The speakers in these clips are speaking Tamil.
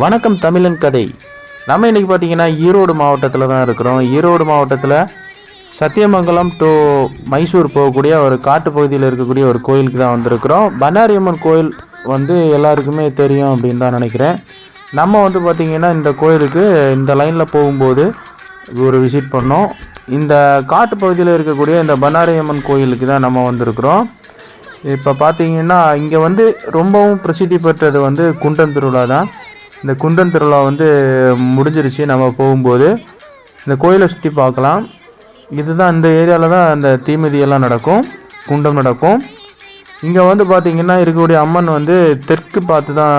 வணக்கம் தமிழன் கதை. நம்ம இன்றைக்கி பார்த்தீங்கன்னா ஈரோடு மாவட்டத்தில் தான் இருக்கிறோம். ஈரோடு மாவட்டத்தில் சத்தியமங்கலம் டு மைசூர் போகக்கூடிய ஒரு காட்டு பகுதியில் இருக்கக்கூடிய ஒரு கோயிலுக்கு தான் வந்திருக்கிறோம். பண்ணாரியம்மன் கோயில் வந்து எல்லாருக்குமே தெரியும் அப்படின்னு தான் நினைக்கிறேன். நம்ம வந்து பார்த்திங்கன்னா இந்த கோயிலுக்கு இந்த லைனில் போகும்போது ஒரு விசிட் பண்ணோம். இந்த காட்டு பகுதியில் இருக்கக்கூடிய இந்த பண்ணாரியம்மன் கோயிலுக்கு தான் நம்ம வந்திருக்கிறோம். இப்போ பார்த்தீங்கன்னா இங்கே வந்து ரொம்பவும் பிரசித்தி பெற்றது வந்து குண்டம் திருவிழா தான். இந்த குண்டம் திருவிழா வந்து முடிஞ்சிருச்சு. நம்ம போகும்போது இந்த கோயிலை சுற்றி பார்க்கலாம். இதுதான் இந்த ஏரியாவில் தான் அந்த தீமிதியெல்லாம் நடக்கும். குண்டம் நடக்கும். இங்கே வந்து பார்த்திங்கன்னா இருக்கக்கூடிய அம்மன் வந்து தெற்கு பார்த்து தான்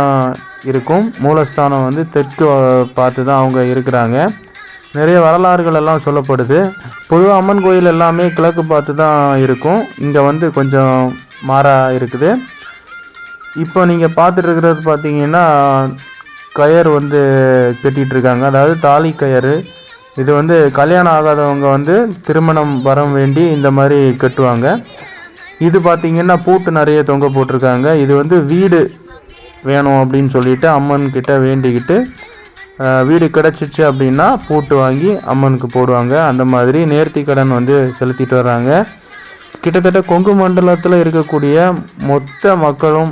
இருக்கும். மூலஸ்தானம் வந்து தெற்கு பார்த்து தான் அவங்க இருக்கிறாங்க. நிறைய வரலாறுகள் எல்லாம் சொல்லப்படுது. பொதுவாக அம்மன் கோயில் எல்லாமே கிழக்கு பார்த்து தான் இருக்கும். இங்கே வந்து கொஞ்சம் மாறா இருக்குது. இப்போ நீங்கள் பார்த்துட்டு இருக்கிறது பார்த்தீங்கன்னா கயர் வந்து கட்டிகிட்டு இருக்காங்க அதாவது தாலி கயறு இது வந்து கல்யாணம் ஆகாதவங்க வந்து திருமணம் வரம் வேண்டி இந்த மாதிரி கட்டுவாங்க. இது பார்த்திங்கன்னா பூட்டு நிறைய தொங்க போட்டிருக்காங்க. இது வந்து வீடு வேணும் அப்படின்னு சொல்லிட்டு அம்மன் கிட்ட வேண்டிக்கிட்டு வீடு கிடச்சிச்சு அப்படின்னா பூட்டு வாங்கி அம்மனுக்கு போடுவாங்க. அந்த மாதிரி நேர்த்தி கடன் வந்து செலுத்திட்டு வர்றாங்க கிட்டத்தட்ட கொங்கு மண்டலத்தில் இருக்கக்கூடிய மொத்த மக்களும்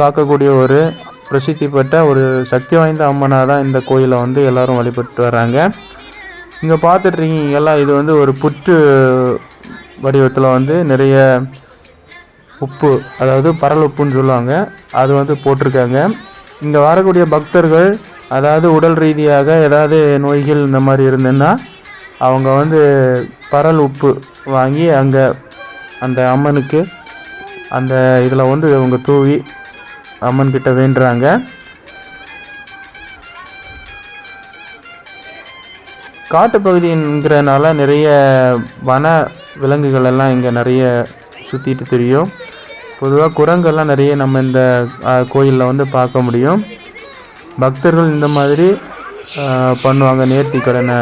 காக்கக்கூடிய ஒரு பிரசித்தி பெற்ற ஒரு சக்தி வாய்ந்த அம்மனாக தான் இந்த கோயிலை வந்து எல்லோரும் வழிபட்டு வர்றாங்க இங்கே பார்த்துட்ருக்கீங்களா இது வந்து ஒரு புற்று வடிவத்தில் வந்து நிறைய உப்பு அதாவது பரல் உப்புன்னு சொல்லுவாங்க அது வந்து போட்டிருக்காங்க. இங்கே வரக்கூடிய பக்தர்கள் அதாவது உடல் ரீதியாக ஏதாவது நோய்கள் இந்த மாதிரி இருந்ததுன்னா அவங்க வந்து பரல் உப்பு வாங்கி அங்கே அந்த அம்மனுக்கு அந்த இதில் வந்து அவங்க தூவி அம்மன் கிட்ட வேண்டுறாங்க. காட்டு பகுதிங்கிறனால நிறைய வன விலங்குகள் எல்லாம் இங்கே நிறைய சுற்றிட்டு தெரியும். பொதுவாக குரங்கெல்லாம் நிறைய நம்ம இந்த கோயிலில் வந்து பார்க்க முடியும். பக்தர்கள் இந்த மாதிரி பண்ணுவாங்க நேர்த்தி கடனை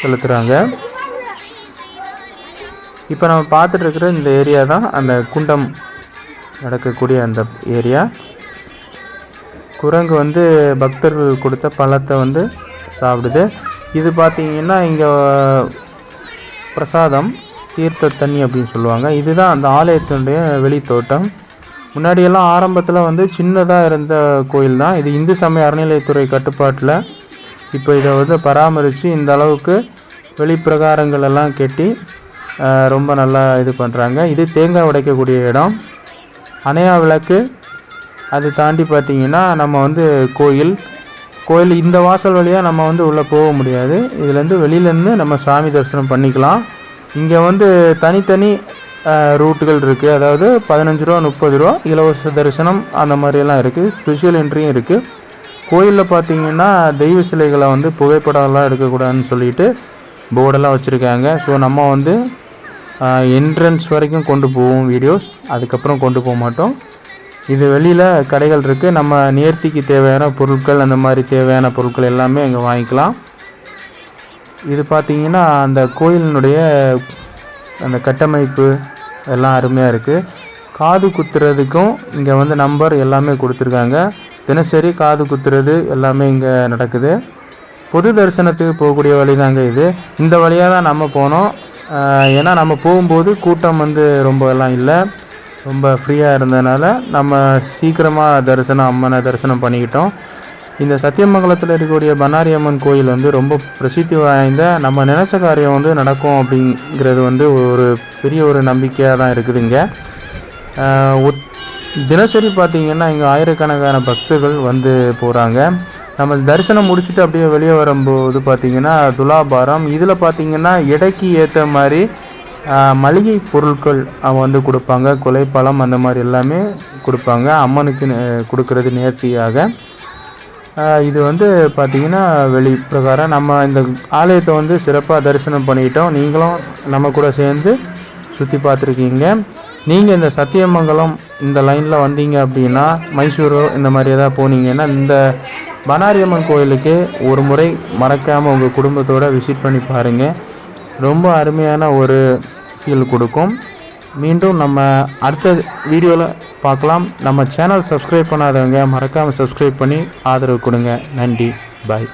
செலுத்துகிறாங்க இப்போ நம்ம பார்த்துட்டு இருக்கிற இந்த ஏரியா தான் அந்த குண்டம் நடக்கக்கூடிய அந்த ஏரியா. குரங்கு வந்து பக்தர்கள் கொடுத்த பழத்தை வந்து சாப்பிடுது. இது பார்த்தீங்கன்னா இங்கே பிரசாதம் தீர்த்த தண்ணி அப்படின்னு சொல்லுவாங்க. இதுதான் அந்த ஆலயத்தினுடைய வெளித்தோட்டம். முன்னாடியெல்லாம் ஆரம்பத்தில் வந்து சின்னதாக இருந்த கோயில் தான். இது இந்து சமய அறநிலையத்துறை கட்டுப்பாட்டில். இப்போ இதை வந்து பராமரித்து இந்த அளவுக்கு வெளிப்பிரகாரங்கள் எல்லாம் கட்டி ரொம்ப நல்லா இது பண்ணுறாங்க இது தேங்காய் உடைக்கக்கூடிய இடம். அணையா விளக்கு அது தாண்டி பார்த்தீங்கன்னா நம்ம வந்து கோயில் கோயில் இந்த வாசல் வழியாக நம்ம வந்து உள்ளே போக முடியாது. இதுலேருந்து வெளியிலேருந்து நம்ம சாமி தரிசனம் பண்ணிக்கலாம். இங்கே வந்து தனித்தனி ரூட்டுகள் இருக்குது அதாவது பதினஞ்சு ரூபா முப்பது ரூபா இலவச தரிசனம் அந்த மாதிரியெல்லாம் இருக்குது ஸ்பெஷல் என்ட்ரியும் இருக்குது கோயிலில் பார்த்தீங்கன்னா தெய்வ சிலைகளை வந்து புகைப்படம்லாம் எடுக்கக்கூடாதுன்னு சொல்லிட்டு போர்டெல்லாம் வச்சுருக்காங்க. ஸோ நம்ம வந்து என்ட்ரன்ஸ் வரைக்கும் கொண்டு போவோம் வீடியோஸ். அதுக்கப்புறம் கொண்டு போக மாட்டோம். இது வெளியில் கடைகள் இருக்குது நம்ம நேர்த்திக்கு தேவையான பொருட்கள் அந்த மாதிரி தேவையான பொருட்கள் எல்லாமே இங்கே வாங்கிக்கலாம். இது பார்த்திங்கன்னா அந்த கோயிலினுடைய அந்த கட்டமைப்பு எல்லாம் அருமையாக இருக்குது காது குத்துறதுக்கும் இங்கே வந்து நம்பர் எல்லாமே கொடுத்துருக்காங்க. தினசரி காது குத்துறது எல்லாமே இங்கே நடக்குது. பொது தரிசனத்துக்கு போகக்கூடிய வழி தாங்க இது. இந்த வழியாக தான் நம்ம போனோம். ஏன்னா நம்ம போகும்போது கூட்டம் வந்து ரொம்ப எல்லாம் இல்லை. ரொம்ப ஃப்ரீயாக இருந்ததுனால நம்ம சீக்கிரமாக தரிசனம் அம்மனை தரிசனம் பண்ணிக்கிட்டோம். இந்த சத்தியமங்கலத்தில் இருக்கக்கூடிய பன்னாரி அம்மன் கோயில் வந்து ரொம்ப பிரசித்தி வாய்ந்த நம்ம நினச்ச காரியம் வந்து நடக்கும் அப்படிங்கிறது வந்து ஒரு பெரிய ஒரு நம்பிக்கையாக தான் இருக்குதுங்க இங்கே தினசரி பார்த்திங்கன்னா இங்கே ஆயிரக்கணக்கான பக்தர்கள் வந்து போகிறாங்க நம்ம தரிசனம் முடிச்சுட்டு அப்படியே வெளியே வரும்போது பார்த்திங்கன்னா துலாபாரம். இதில் பார்த்திங்கன்னா எடைக்கு ஏற்ற மாதிரி மளிகை பொருட்கள் அவங்க வந்து கொடுப்பாங்க. கொலைப்பழம் அந்த மாதிரி எல்லாமே கொடுப்பாங்க. அம்மனுக்கு நே- கொடுக்கறது நேர்த்தியாக. இது வந்து பார்த்திங்கன்னா வெளி பிரகாரம் நம்ம இந்த ஆலயத்தை வந்து சிறப்பாக தரிசனம் பண்ணிட்டோம். நீங்களும் நம்ம கூட சேர்ந்து சுற்றி பார்த்துருக்கீங்க. நீங்கள் இந்த சத்தியமங்கலம் இந்த லைனில் வந்தீங்க அப்படின்னா மைசூரோ இந்த மாதிரி ஏதாவது போனீங்கன்னா இந்த பனாரியம்மன் கோயிலுக்கு ஒரு முறை மறக்காமல் உங்கள் குடும்பத்தோடு விசிட் பண்ணி பாருங்கள் ரொம்ப அருமையான ஒரு ஃபீல் கொடுக்கும். மீண்டும் நம்ம அடுத்த வீடியோவில் பார்க்கலாம். நம்ம சேனல் சப்ஸ்கிரைப் பண்ணாதவங்க மறக்காமல் சப்ஸ்கிரைப் பண்ணி ஆதரவு கொடுங்க. நன்றி. பாய்